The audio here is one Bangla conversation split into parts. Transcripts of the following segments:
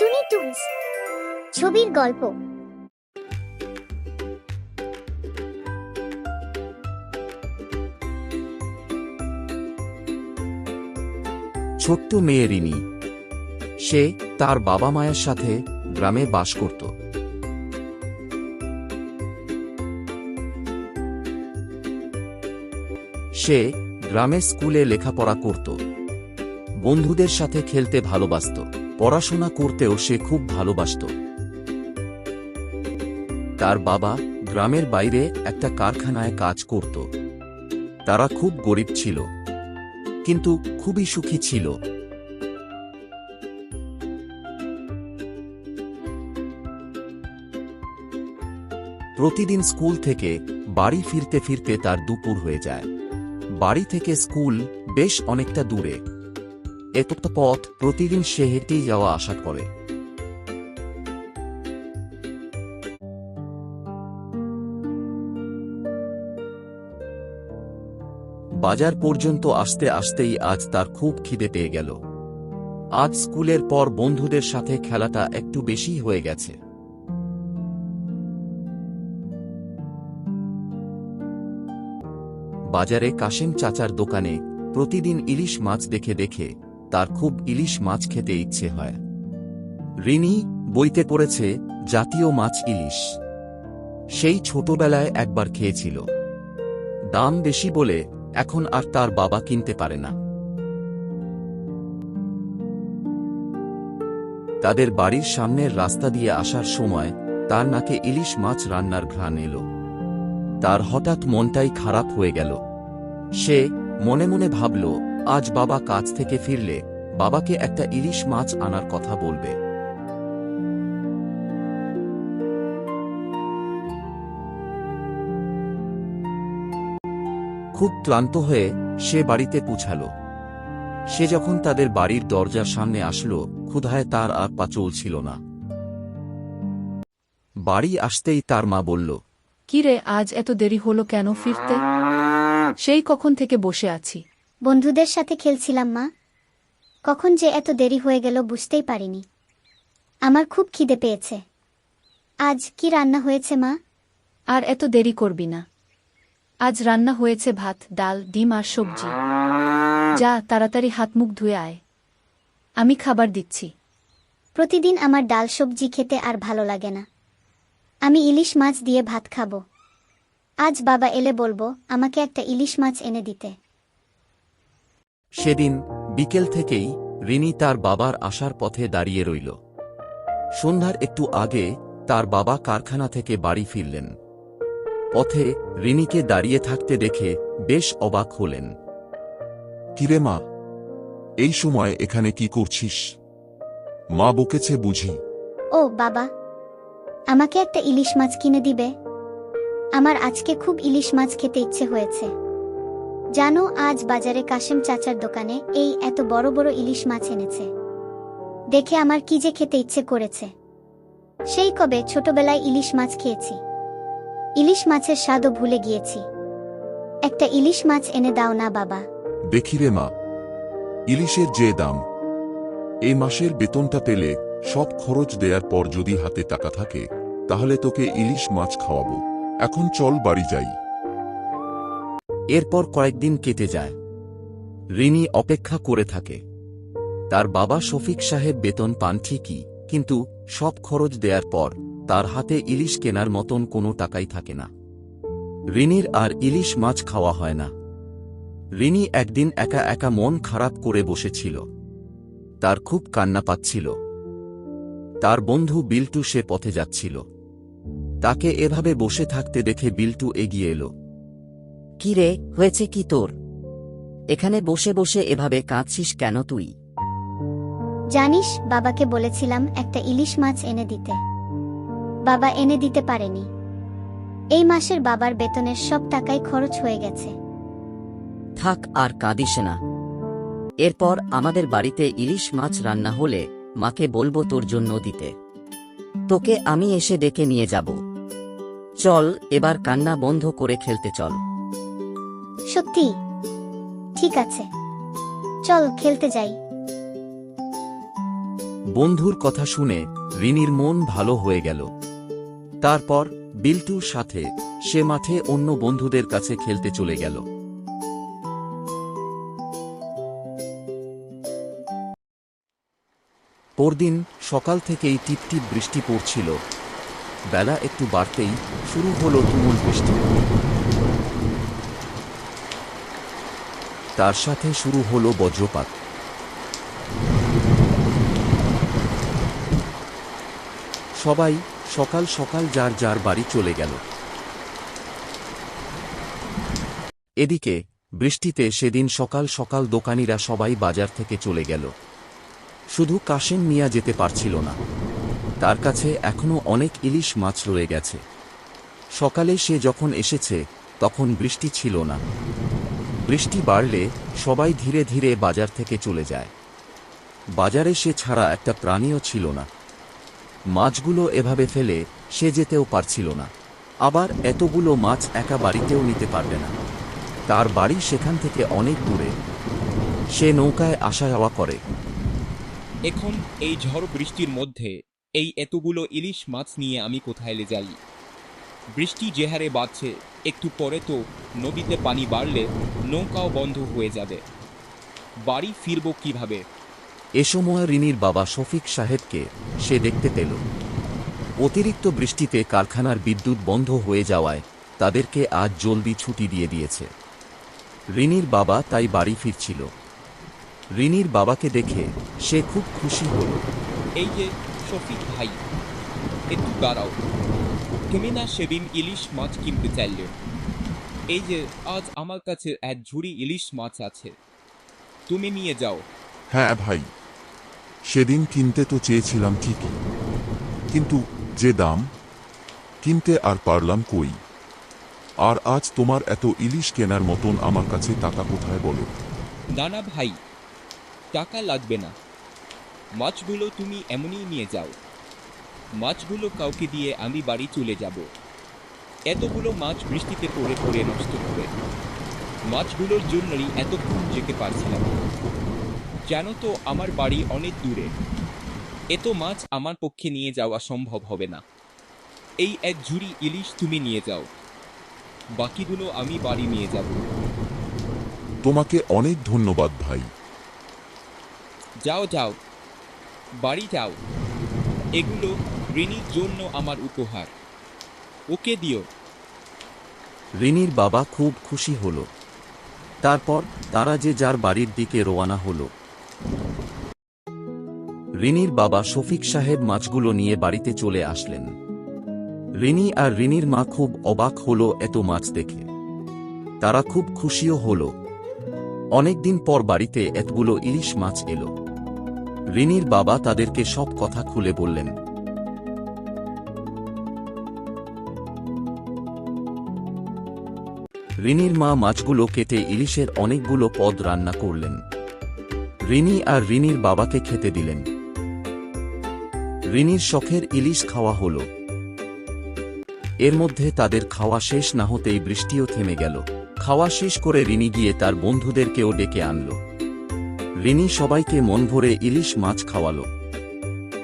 টুনি টুনস ছবির গল্প। ছোট্ট মেয়ে রিনি। সে তার বাবা মায়ের সাথে গ্রামে বাস করত। সে গ্রামে স্কুলে লেখাপড়া করত। বন্ধুদের সাথে খেলতে ভালোবাসত। পড়াশোনা করতেও সে খুব ভালোবাসত। তার বাবা গ্রামের বাইরে একটা কারখানায় কাজ করত। তারা খুব গরিব ছিল, কিন্তু খুবই সুখী ছিল। প্রতিদিন স্কুল থেকে বাড়ি ফিরতে ফিরতে তার দুপুর হয়ে যায়। বাড়ি থেকে স্কুল বেশ অনেকটা দূরে। এতটা পথ প্রতিদিন সে হেঁটেই যাওয়া আসা করে। বাজার পর্যন্ত আসতে আসতেই আজ তার খুব খিদে পেয়ে গেল। আজ স্কুলের পর বন্ধুদের সাথে খেলাটা একটু বেশি হয়ে গেছে। বাজারে কাশেম চাচার দোকানে প্রতিদিন ইলিশ মাছ দেখে দেখে তার খুব ইলিশ মাছ খেতে ইচ্ছে হয়। রিনি বইতে পড়েছে, জাতীয় মাছ ইলিশ। সেই ছোটবেলায় একবার খেয়েছিল। দাম বেশি বলে এখন আর তার বাবা কিনতে পারে না। তাদের বাড়ির সামনের রাস্তা দিয়ে আসার সময় তার নাকে ইলিশ মাছ রান্নার ঘ্রাণ এলো। তার হঠাৎ মনটাই খারাপ হয়ে গেল। সে মনে মনে ভাবল আজ বাবা কাজ থেকে ফিরলে বাবাকে একটা ইলিশ মাছ আনার কথা বলবে। খুব ক্লান্ত হয়ে সে বাড়িতে পৌঁছালো। সে যখন তাদের বাড়ির দরজার সামনে আসলো, ক্ষুধায় তার আর পা চলছিল না। বাড়ি আসতেই তার মা বলল, কিরে, আজ এত দেরি হলো কেন ফিরতে? সেই কখন থেকে বসে আছি। বন্ধুদের সাথে খেলছিলাম মা। কখন যে এত দেরি হয়ে গেল বুঝতেই পারিনি। আমার খুব খিদে পেয়েছে। আজ কি রান্না হয়েছে মা? আর এত দেরি করবি না। আজ রান্না হয়েছে ভাত ডাল ডিম আর সবজি। যা তাড়াতাড়ি হাত মুখ ধুয়ে আয়। আমি খাবার দিচ্ছি। প্রতিদিন আমার ডাল সবজি খেতে আর ভালো লাগে না। আমি ইলিশ মাছ দিয়ে ভাত খাব। আজ বাবা এলে বলব আমাকে একটা ইলিশ মাছ এনে দিতে। সেদিন বিকেল থেকেই রিনি তার বাবার আসার পথে দাঁড়িয়ে রইল। সন্ধ্যার একটু আগে তার বাবা কারখানা থেকে বাড়ি ফিরলেন। পথে রিনিকে দাঁড়িয়ে থাকতে দেখে বেশ অবাক হলেন। কিরে মা এই সময় এখানে কি করছিস? মা বকেছে বুঝি। ও বাবা আমাকে একটা ইলিশ মাছ কিনে দিবে। আমার আজকে খুব ইলিশ মাছ খেতে ইচ্ছে হয়েছে। জানো, আজ বাজারে কাশেম চাচার দোকানে এই এত বড় বড় ইলিশ মাছ এনেছে। দেখে আমার কি যে খেতে ইচ্ছে করেছে। সেই কবে ছোটবেলায় ইলিশ মাছ খেয়েছি। ইলিশ মাছের স্বাদও ভুলে গিয়েছি। একটা ইলিশ মাছ এনে দাও না, বাবা। দেখি রে মা। ইলিশের যে দাম। এই মাসের বেতনটা পেলে সব খরচ দেয়ার পর যদি হাতে টাকা থাকে, তাহলে তোকে ইলিশ মাছ খাওয়াবো। এখন চল বাড়ি যাই। এরপর কয়েকদিন কেটে যায়। রিনি অপেক্ষা করে থাকে। তার বাবা শফিক সাহেব বেতন পান ঠিকই, কিন্তু সব খরচ দেওয়ার পর তার হাতে ইলিশ কেনার মতন কোনো টাকাই থাকে না। রিনির আর ইলিশ মাছ খাওয়া হয় না। রিনি একদিন একা একা মন খারাপ করে বসেছিল। তার খুব কান্না পাচ্ছিল। তার বন্ধু বিল্টু সে পথে যাচ্ছিল। তাকে এভাবে বসে থাকতে দেখে বিল্টু এগিয়ে এলো। কি রে হয়েছে কি তোর? এখানে বসে বসে এভাবে কাঁদছিস কেন তুই? জানিস বাবাকে বলেছিলাম একটা ইলিশ মাছ এনে দিতে। বাবা এনে দিতে পারেনি। এই মাসের বাবার বেতনের সব টাকাই খরচ হয়ে গেছে। থাক আর কাঁদিস না। এরপর আমাদের বাড়িতে ইলিশ মাছ রান্না হলে মাকে বলব তোর জন্য দিতে। তোকে আমি এসে ডেকে নিয়ে যাব। চল এবার কান্না বন্ধ করে খেলতে চল। সত্যি? ঠিক আছে। চল, খেলতে যাই। বন্ধুর কথা শুনে রিনির মন ভালো হয়ে গেল। তারপর বিল্টুর সাথে সে মাঠে অন্য বন্ধুদের কাছে খেলতে চলে গেল। পরদিন সকাল থেকেই টিপটিপ বৃষ্টি পড়ছিল। বেলা একটু বাড়তেই শুরু হলো তুমুল বৃষ্টি। তার সাথে শুরু হলো বজ্রপাত। সবাই সকাল সকাল যার যার বাড়ি চলে গেল। এদিকে বৃষ্টিতে সেদিন সকাল সকাল দোকানিরা সবাই বাজার থেকে চলে গেল। শুধু কাশেম মিয়া যেতে পারছিল না। তার কাছে এখনও অনেক ইলিশ মাছ রয়ে গেছে। সকালে সে যখন এসেছে, তখন বৃষ্টি ছিল না। বৃষ্টি বাড়লে সবাই ধীরে ধীরে বাজার থেকে চলে যায়। বাজারে সে ছাড়া একটা প্রাণীও ছিল না। মাছগুলো এভাবে ফেলে সে যেতেও পারছিল না। আবার এতগুলো মাছ একা বাড়িতেও নিতে পারবে না। তার বাড়ি সেখান থেকে অনেক দূরে। সে নৌকায় আসা যাওয়া করে। এখন এই ঝড় বৃষ্টির মধ্যে এই এতগুলো ইলিশ মাছ নিয়ে আমি কোথায় যাই? বৃষ্টি যে হারে বাড়ছে একটু পরে তো নদীতে পানি বাড়লে নৌকাও বন্ধ হয়ে যাবে। বাড়ি ফিরব কীভাবে? এ সময় রিনির বাবা শফিক সাহেবকে সে দেখতে পেল। অতিরিক্ত বৃষ্টিতে কারখানার বিদ্যুৎ বন্ধ হয়ে যাওয়ায় তাদেরকে আজ জলদি ছুটি দিয়ে দিয়েছে। রিনির বাবা তাই বাড়ি ফিরছিল। রিনির বাবাকে দেখে সে খুব খুশি হল। এই যে শফিক ভাই একটু দাঁড়াও। তুমি না সেদিন ইলিশ মাছ কিনতে চাইলে। এই যে আজ আমার কাছে এক ঝুড়ি ইলিশ মাছ আছে। তুমি নিয়ে যাও। হ্যাঁ ভাই সেদিন কিনতে তো চেয়েছিলাম ঠিকই। কিন্তু যে দাম কিনতে আর পারলাম কই? আর আজ তোমার এত ইলিশ কেনার মতন আমার কাছে টাকা কোথায় বলো? না না ভাই টাকা লাগবে না। মাছগুলো তুমি এমনই নিয়ে যাও। মাছগুলো কাউকে দিয়ে আমি বাড়ি চলে যাব। এতগুলো মাছ বৃষ্টিতে পড়ে পড়ে নষ্ট হবে। মাছগুলোর জন্যই এতক্ষণ যেতে পারছিলাম। জানো তো আমার বাড়ি অনেক দূরে। এত মাছ আমার পক্ষে নিয়ে যাওয়া সম্ভব হবে না। এই এক ঝুড়ি ইলিশ তুমি নিয়ে যাও। বাকিগুলো আমি বাড়ি নিয়ে যাব। তোমাকে অনেক ধন্যবাদ ভাই। যাও যাও। বাড়ি যাও। এগুলো ঋণীর জন্য আমার উপহার। ওকে দিও। রিনির বাবা খুব খুশি হল। তারপর তারা যে যার বাড়ির দিকে রওয়ানা হল। রিনির বাবা শফিক সাহেব মাছগুলো নিয়ে বাড়িতে চলে আসলেন। রিনি আর রিনির মা খুব অবাক হল এত মাছ দেখে। তারা খুব খুশিও হল। অনেকদিন পর বাড়িতে এতগুলো ইলিশ মাছ এলো। রিনির বাবা তাদেরকে সব কথা খুলে বললেন। রিনির মা মাছগুলো কেটে ইলিশের অনেকগুলো পদ রান্না করলেন। রিনি আর রিনির বাবাকে খেতে দিলেন। রিনির শখের ইলিশ খাওয়া হল। এর মধ্যে তাদের খাওয়া শেষ না হতেই বৃষ্টিও থেমে গেল। খাওয়া শেষ করে রিনি গিয়ে তার বন্ধুদেরকেও ডেকে আনল। রিনি সবাইকে মন ভরে ইলিশ মাছ খাওয়ালো।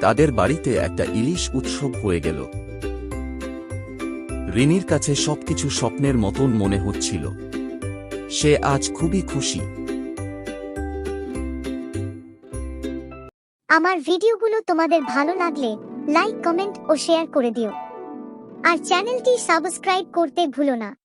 তাদের বাড়িতে একটা ইলিশ উৎসব হয়ে গেল। রিনির কাছে সবকিছু স্বপ্নের মতন মনে হচ্ছিল। সে আজ খুবই খুশি। আমার ভিডিওগুলো তোমাদের ভালো লাগলে লাইক, কমেন্ট ও শেয়ার করে দিও। আর চ্যানেলটি সাবস্ক্রাইব করতে ভুলো না।